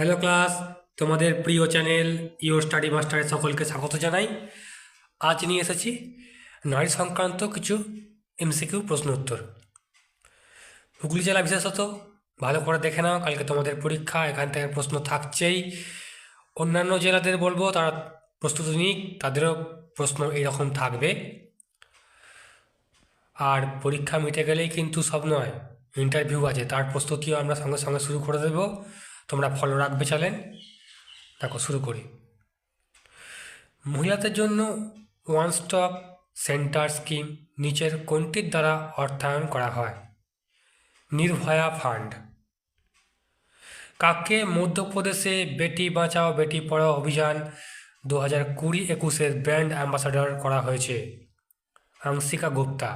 Hello class তোমাদের প্রিয় channel ইও স্টাডি মাস্টারে সকলকে স্বাগত জানাই। আজ নিয়ে এসেছি নারী সংক্রান্ত কিছু এমসিকিউ প্রশ্ন উত্তর। হুগলি জেলা বিশেষত, ভালো করে দেখে নাও, কালকে তোমাদের পরীক্ষা, এখান থেকে প্রশ্ন থাকছেই। অন্যান্য জেলাদের বলব, তারা প্রস্তুতি নিক, তাদেরও প্রশ্ন এইরকম থাকবে। আর পরীক্ষা মিটে গেলেই কিন্তু সব নয় ইন্টারভিউ আছে, তার প্রস্তুতিও আমরা সঙ্গে সঙ্গে শুরু করে দেব। তোমরা ফলো রাখবে চলেন। দেখো, শুরু করি। মহিলাদের জন্য ওয়ান স্টপ সেন্টার স্কিম নিচের কোনটির দ্বারা অর্থায়ন করা হয়? নির্ভয়া ফান্ড কাকে মধ্যপ্রদেশে বেটি বাঁচাও, বেটি পড়াও অভিযান দু হাজার কুড়ি একুশের ব্র্যান্ড অ্যাম্বাসাডর করা হয়েছে? আংশিকা গুপ্তা।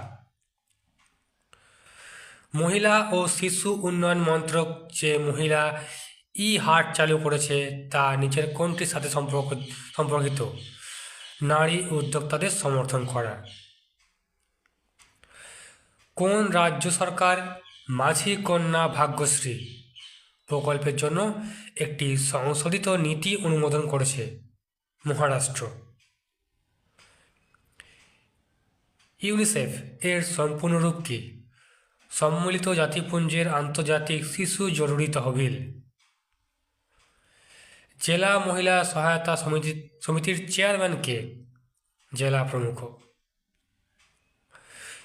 মহিলা ও শিশু উন্নয়ন মন্ত্রক যে মহিলা ই হাট চালু করেছে তা নিচের কোনটির সাথে সম্পর্ক, সম্পর্কিত। নারী উদ্যোক্তাদের সমর্থন করা। কোন রাজ্য সরকার মাঝি কন্যা ভাগ্যশ্রী প্রকল্পের জন্য একটি সংশোধিত নীতি অনুমোদন করেছে মহারাষ্ট্র? ইউনিসেফ এর সম্পূর্ণ রূপ কী? সম্মিলিত জাতিপুঞ্জের আন্তর্জাতিক শিশু জরুরি তহবিল। জেলা মহিলা সহায়তা সমিতি, সমিতির চেয়ারম্যানকে জেলা প্রমুখ।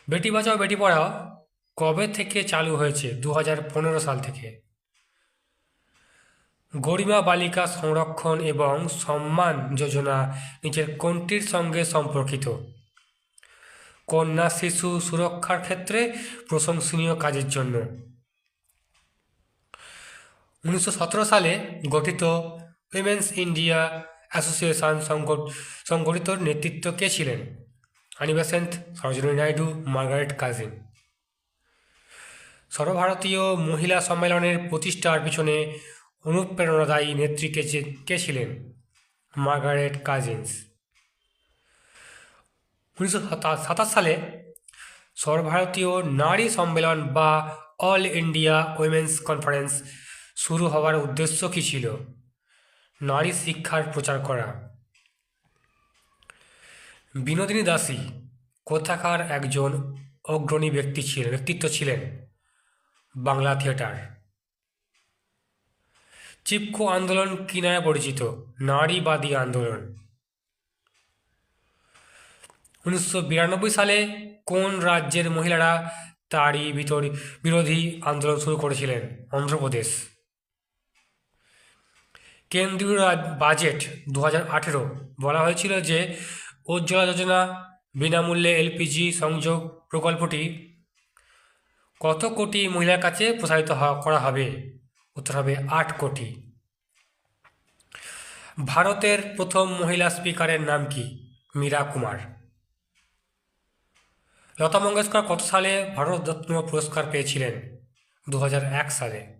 বেটি বাঁচাও, বেটি পড়াও, কবে থেকে চালু হয়েছে? দু সাল থেকে। গরিমা বালিকা সংরক্ষণ এবং সম্মান যোজনা নিজের কোনটির সঙ্গে সম্পর্কিত। কন্যা শিশু সুরক্ষার ক্ষেত্রে প্রশংসনীয় কাজের জন্য। উনিশশো সতেরো সালে গঠিত উইমেন্স ইন্ডিয়া অ্যাসোসিয়েশন সংগঠিত নেতৃত্ব কে ছিলেন? Annie Besant Sarojini Naidu Margaret Cousin সর্বভারতীয় মহিলা সম্মেলনের প্রতিষ্ঠার পিছনে অনুপ্রেরণাদায়ী নেত্রী কে কে ছিলেন? মার্গারেট কাজিন্স উনিশশো সাতাশ সালে সর্বভারতীয় নারী সম্মেলন বা অল ইন্ডিয়া উইমেন্স কনফারেন্স শুরু হওয়ার উদ্দেশ্য কী ছিল? নারী শিক্ষার প্রচার করা। বিনোদিনী দাসী কোথাকার একজন অগ্রণী ব্যক্তি ছিলেন, ব্যক্তিত্ব ছিলেন? বাংলা থিয়েটার। চিপকো আন্দোলন কি নামে পরিচিত, নারীবাদী আন্দোলন। উনিশশো বিরানব্বই সালে কোন রাজ্যের মহিলারা তারই ভিতর বিরোধী আন্দোলন শুরু করেছিলেন? অন্ধ্রপ্রদেশ। কেন্দ্রীয় বাজেট দু আঠেরো বলা হয়েছিল যে উজ্জ্বলা যোজনা বিনামূল্যে এলপিজি সংযোগ প্রকল্পটি কত কোটি মহিলার কাছে প্রসারিত করা হবে? উত্তর হবে আট কোটি। ভারতের প্রথম মহিলা স্পিকারের নাম কি? মীরা কুমার। লতা মঙ্গেশকর কত সালে ভারতরত্ন পুরস্কার পেয়েছিলেন? দু হাজার এক সালে।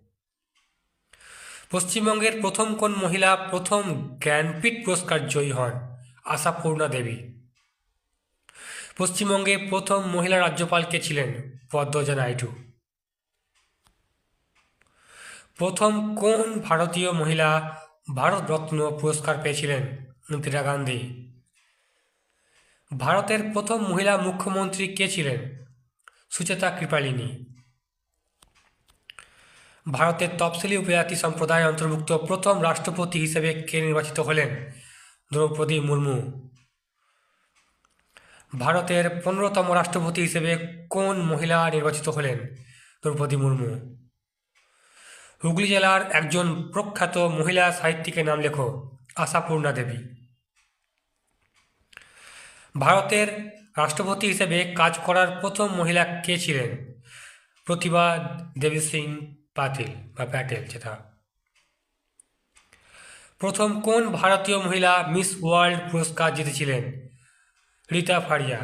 পশ্চিমবঙ্গের প্রথম কোন মহিলা প্রথম জ্ঞানপীঠ পুরস্কার জয়ী হন? আশাপূর্ণা দেবী। পশ্চিমবঙ্গে প্রথম মহিলা রাজ্যপাল কে ছিলেন পদ্মজা নাইডু। প্রথম কোন ভারতীয় মহিলা ভারতরত্ন পুরস্কার পেয়েছিলেন ইন্দিরা গান্ধী? ভারতের প্রথম মহিলা মুখ্যমন্ত্রী কে ছিলেন? সুচেতা কৃপালিনী। ভারতের তফসিলি উপজাতি সম্প্রদায় অন্তর্ভুক্ত প্রথম রাষ্ট্রপতি হিসেবে কে নির্বাচিত হলেন? দ্রৌপদী মুর্মু। ভারতের পনেরোতম রাষ্ট্রপতি হিসেবে কোন মহিলা নির্বাচিত হলেন? দ্রৌপদী মুর্মু। হুগলি জেলার একজন প্রখ্যাত মহিলা সাহিত্যিকের নাম লেখো, আশাপূর্ণা দেবী। ভারতের রাষ্ট্রপতি হিসেবে কাজ করার প্রথম মহিলা কে ছিলেন? প্রতিভা দেবী সিং পাতিল বা প্যাটেল যেটা। প্রথম কোন ভারতীয় মহিলা মিস ওয়ার্ল্ড পুরস্কার জিতেছিলেন? রীতা ফারিয়া।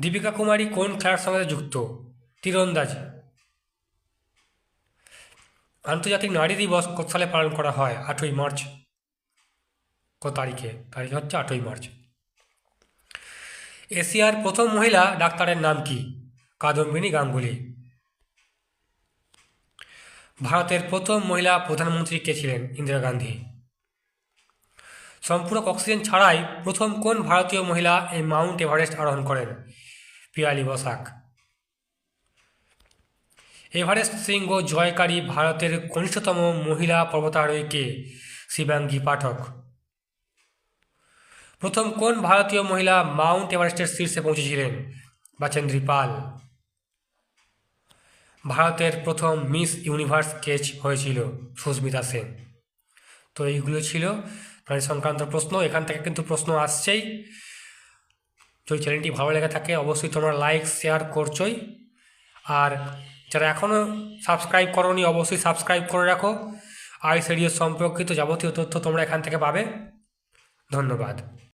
দীপিকা কুমারী কোন খেলার সঙ্গে যুক্ত? তীরন্দাজি। আন্তর্জাতিক নারী দিবস কত সালে পালন করা হয়? আটই মার্চ। কত তারিখে? তারিখ হচ্ছে আটই মার্চ। এশিয়ার প্রথম মহিলা ডাক্তারের নাম কি? কাদম্বিনী গাঙ্গুলি। ভারতের প্রথম মহিলা প্রধানমন্ত্রী কে ছিলেন? ইন্দিরা গান্ধী। সম্পূরক অক্সিজেন ছাড়াই প্রথম কোন ভারতীয় মহিলা এই মাউন্ট এভারেস্ট আরোহণ করেন? পিয়ালি বসাক। এভারেস্ট শৃঙ্গ জয়কারী ভারতের কনিষ্ঠতম মহিলা পর্বতারোহী কে? শিবাঙ্গী পাঠক। প্রথম কোন ভারতীয় মহিলা মাউন্ট এভারেস্টের শীর্ষে পৌঁছেছিলেন? বাচেন্দ্রী পাল। ভারতের প্রথম মিস ইউনিভার্স স্কেচ হয়েছিল সুস্মিতা সেন। তো এইগুলো ছিল নারী সংক্রান্ত প্রশ্ন। এখান থেকে কিন্তু প্রশ্ন আসছেই। যদি চ্যানেলটি ভালো লেগে থাকে, অবশ্যই তোমরা লাইক শেয়ার করছোই। আর যারা এখনও সাবস্ক্রাইব করনি, অবশ্যই সাবস্ক্রাইব করে রাখো। আই সিডিএস সম্পর্কিত যাবতীয় তথ্য তোমরা এখান থেকে পাবে। ধন্যবাদ।